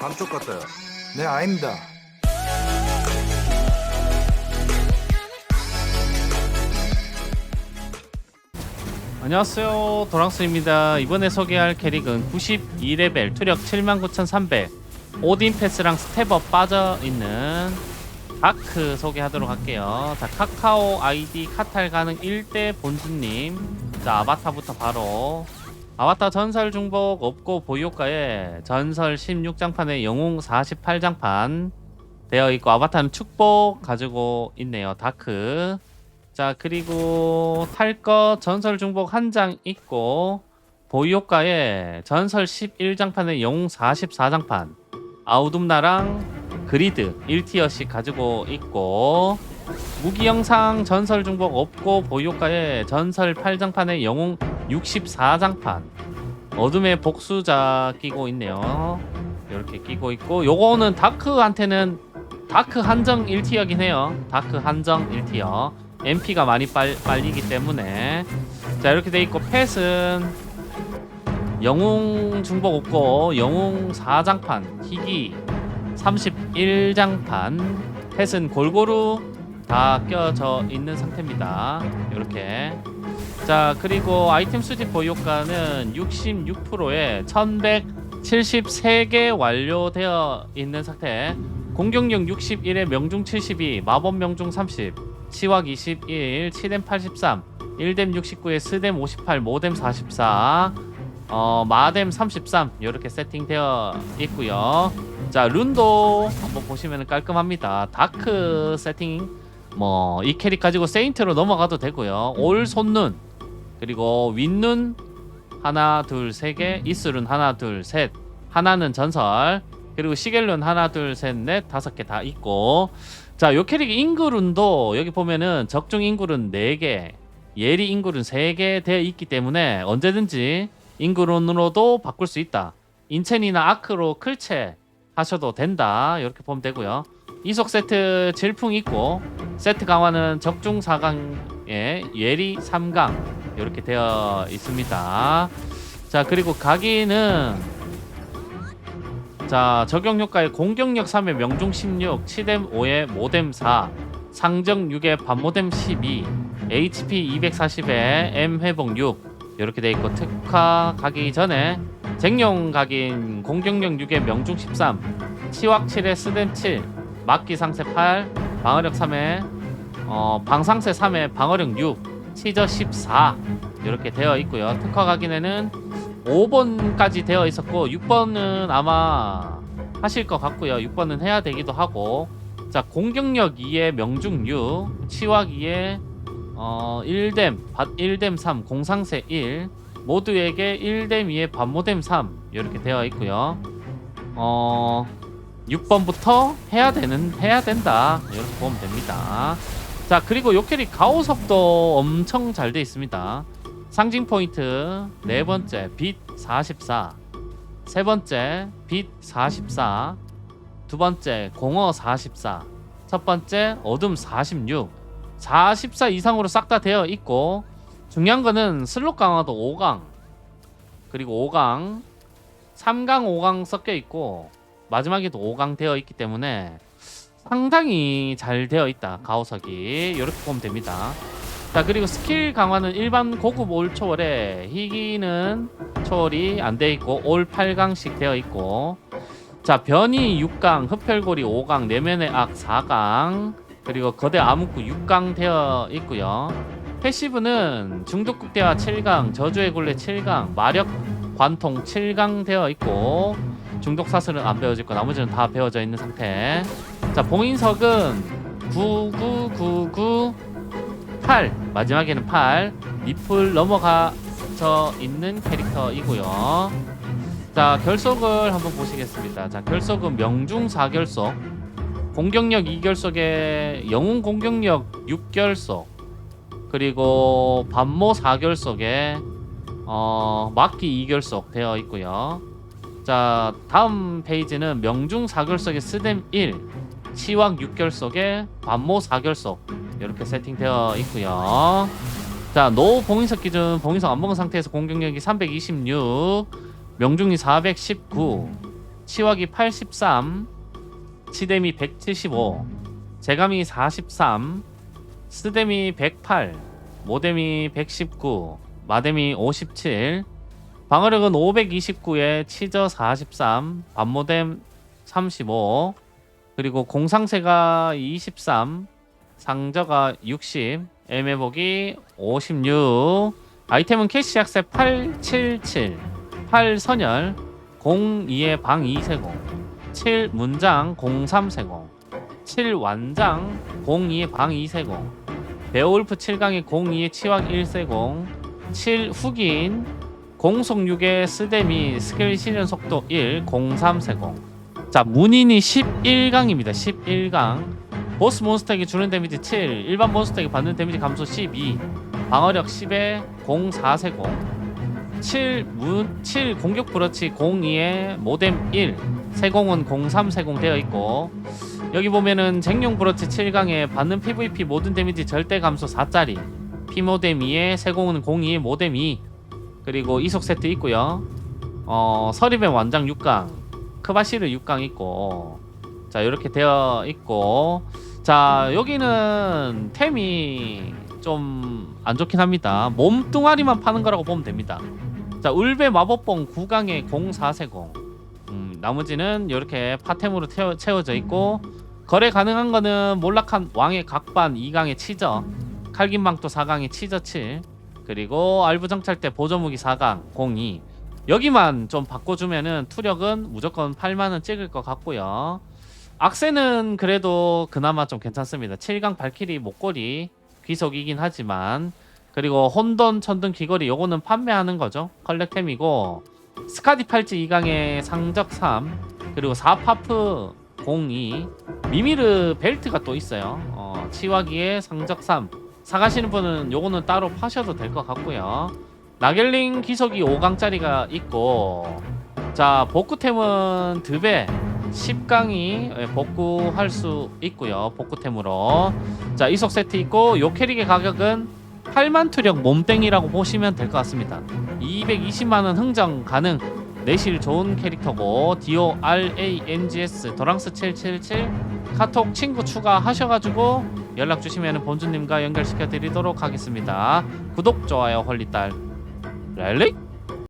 감쪽 같아요. 네, 아닙니다. 안녕하세요. 도랑스입니다. 이번에 소개할 캐릭은 92레벨 투력 79,300 오딘 패스랑 스텝업 빠져있는 다크 소개하도록 할게요. 자 카카오 아이디 카탈 가능 1대 본주님. 자 아바타부터 바로 아바타 전설 중복 없고 보유효과에 전설 16장판에 영웅 48장판 되어 있고 아바타는 축복 가지고 있네요 다크. 자 그리고 탈거 전설 중복 한 장 있고 보유효과에 전설 11장판에 영웅 44장판. 아우둠나랑 그리드 1티어씩 가지고 있고 무기 영상 전설 중복 없고 보유효과에 전설 8장판에 영웅 64장판. 어둠의 복수자 끼고 있네요. 이렇게 끼고 있고 요거는 다크한테는 다크 한정 1티어긴 해요. 다크 한정 1티어. MP가 많이 빨, 빨리기 때문에. 자 이렇게 돼 있고 펫은 영웅 중복 없고 영웅 4장판 희귀 31장판. 펫은 골고루 다 껴져 있는 상태입니다. 이렇게 자 그리고 아이템 수집 보유효과는 66%에 1173개 완료되어 있는 상태. 공격력 61에 명중 72 마법 명중 30 치확 21 7뎀 83 1뎀 69에 스뎀 58 모뎀 44 어, 마뎀 33 이렇게 세팅되어 있고요. 자 룬도 한번 보시면 깔끔합니다. 다크 세팅. 뭐 이 캐릭 가지고 세인트로 넘어가도 되고요. 올 손눈 그리고 윗눈 하나 둘 세 개 이슬은 하나 둘 셋. 하나는 전설 그리고 시겔룬 하나 둘 셋 넷 다섯 개 다 있고. 자 요 캐릭 인구룬도 여기 보면은 적중 인구룬 4개 예리 인구룬 3개 되어 있기 때문에 언제든지 인구룬으로도 바꿀 수 있다. 인첸이나 아크로 클체 하셔도 된다. 이렇게 보면 되고요. 이속 세트 질풍 있고 세트 강화는 적중 4강에 예리 3강 이렇게 되어 있습니다. 자 그리고 각인은 자 적용 효과에 공격력 3에 명중 16 치뎀 5에 모뎀 4 상정 6에 반모뎀 12 HP 240에 M 회복 6 이렇게 돼 있고 특화 가기 전에 쟁용 각인 공격력 6에 명중 13 치확 7에 스뎀 7 막기 상세 8 방어력 3에 어, 방상세 3에 방어력 6 치저 14 이렇게 되어 있고요. 특화 각인에는 5번까지 되어 있었고 6번은 아마 하실 것 같고요. 6번은 해야 되기도 하고. 자 공격력 2에 명중 6 치확 2에 어 1뎀 밭 1뎀 3 공상세 1 모두에게 1뎀 2에 반모뎀 3 이렇게 되어 있고요. 어 6번부터 해야 되는 해야 된다. 이렇게 보면 됩니다 자 그리고 요 캐릭 가오석도 엄청 잘 돼 있습니다. 상징 포인트 네 번째 빛 44, 세 번째 빛 44, 두 번째 공어 44, 첫 번째 어둠 46, 44 이상으로 싹 다 되어 있고 중요한 거는 슬롯 강화도 5강. 그리고 5강 3강 5강 섞여 있고 마지막에도 5강 되어 있기 때문에 상당히 잘 되어 있다. 가오석이. 이렇게 보면 됩니다. 자 그리고 스킬 강화는 일반 고급 올 초월에 희귀는 초월이 안 돼 있고 올 8강씩 되어 있고. 자 변이 6강 흡혈고리 5강 내면의 악 4강 그리고 거대 암흑구 6강 되어 있고요. 패시브는 중독극대화 7강 저주의 굴레 7강 마력 관통 7강 되어 있고 중독 사슬은 안 배워져 있고 나머지는 다 배워져 있는 상태 자 봉인석은 9999 8 마지막에는 8 리플 넘어가져 있는 캐릭터이고요. 자 결속을 한번 보시겠습니다. 자 결속은 명중 4결속 공격력 2결속에 영웅 공격력 6결속 그리고 반모 4결속에 어, 막기 2결속 되어 있고요. 자 다음 페이지는 명중 4결속에 스뎀 1 치왕 6결속에 반모 4결속 이렇게 세팅되어 있고요. 자, 노 봉인석 기준 봉인석 안 먹은 상태에서 공격력이 326, 명중이 419, 치wak이 83 치뎀이 175 재감이 43 스뎀이 108 모뎀이 119 마뎀이 57 방어력은 529에 치저 43 반모뎀 35 그리고 공상세가 23 상저가 60 애매복이 56 아이템은 캐시 약세 877 8선열 02에 방 2세공. 7 문장 03세공. 7 완장 02에 방 2세공. 베어울프 7강에 02에 치확 1세공. 7 흑인 공속 6에 스데미 스킬 실현 속도 1 03세공 자 문인이 11강입니다. 11강. 보스 몬스터에게 주는 데미지 7 일반 몬스터에게 받는 데미지 감소 12 방어력 10에 04세공. 7, 문, 7 공격 브러치 02에 모뎀 1 세공은 03 세공 되어 있고 여기 보면은 쟁용 브러치 7강에 받는 PVP 모든 데미지 절대 감소 4짜리. 피모뎀 2에 세공은 02에 모뎀 2 그리고 이속 세트 있고요. 어 서리벤 완장 6강 크바시르 6강 있고 자 이렇게 되어 있고 자 여기는 템이 좀 안 좋긴 합니다. 몸뚱아리만 파는 거라고 보면 됩니다. 자 울베 마법봉 9강에 04세공. 음, 나머지는 이렇게 파템으로 태워, 채워 져 있고 거래 가능한 거는 몰락한 왕의 각반 2강의 치저 칼긴망토 4강의 치저 7 그리고 알부정찰대 보조무기 4강 02 여기만 좀 바꿔주면은 투력은 무조건 8만원 찍을 것 같고요. 악세는 그래도 그나마 좀 괜찮습니다. 7강 발키리 목걸이 귀속이긴 하지만 그리고 혼돈 천둥 귀걸이 요거는 판매하는 거죠. 컬렉템이고 스카디 팔찌 2강에 상적 3 그리고 4파프 02 미미르 벨트가 또 있어요. 어, 치와기에 상적 3 사가시는 분은 요거는 따로 파셔도 될 것 같고요 나겔링 기석이 5강짜리가 있고 자 복구템은 드베 10강이 복구할 수 있고요 복구템으로. 자 이속 세트 있고 요 캐릭의 가격은 8만 투력 몸땡이라고 보시면 될 것 같습니다. 220만원 흥정 가능. 내실 좋은 캐릭터고 디오 RANGS 도랑스 777 카톡 친구 추가하셔가지고 연락 주시면 본주님과 연결시켜 드리도록 하겠습니다. 구독 좋아요 홀리딸 랠리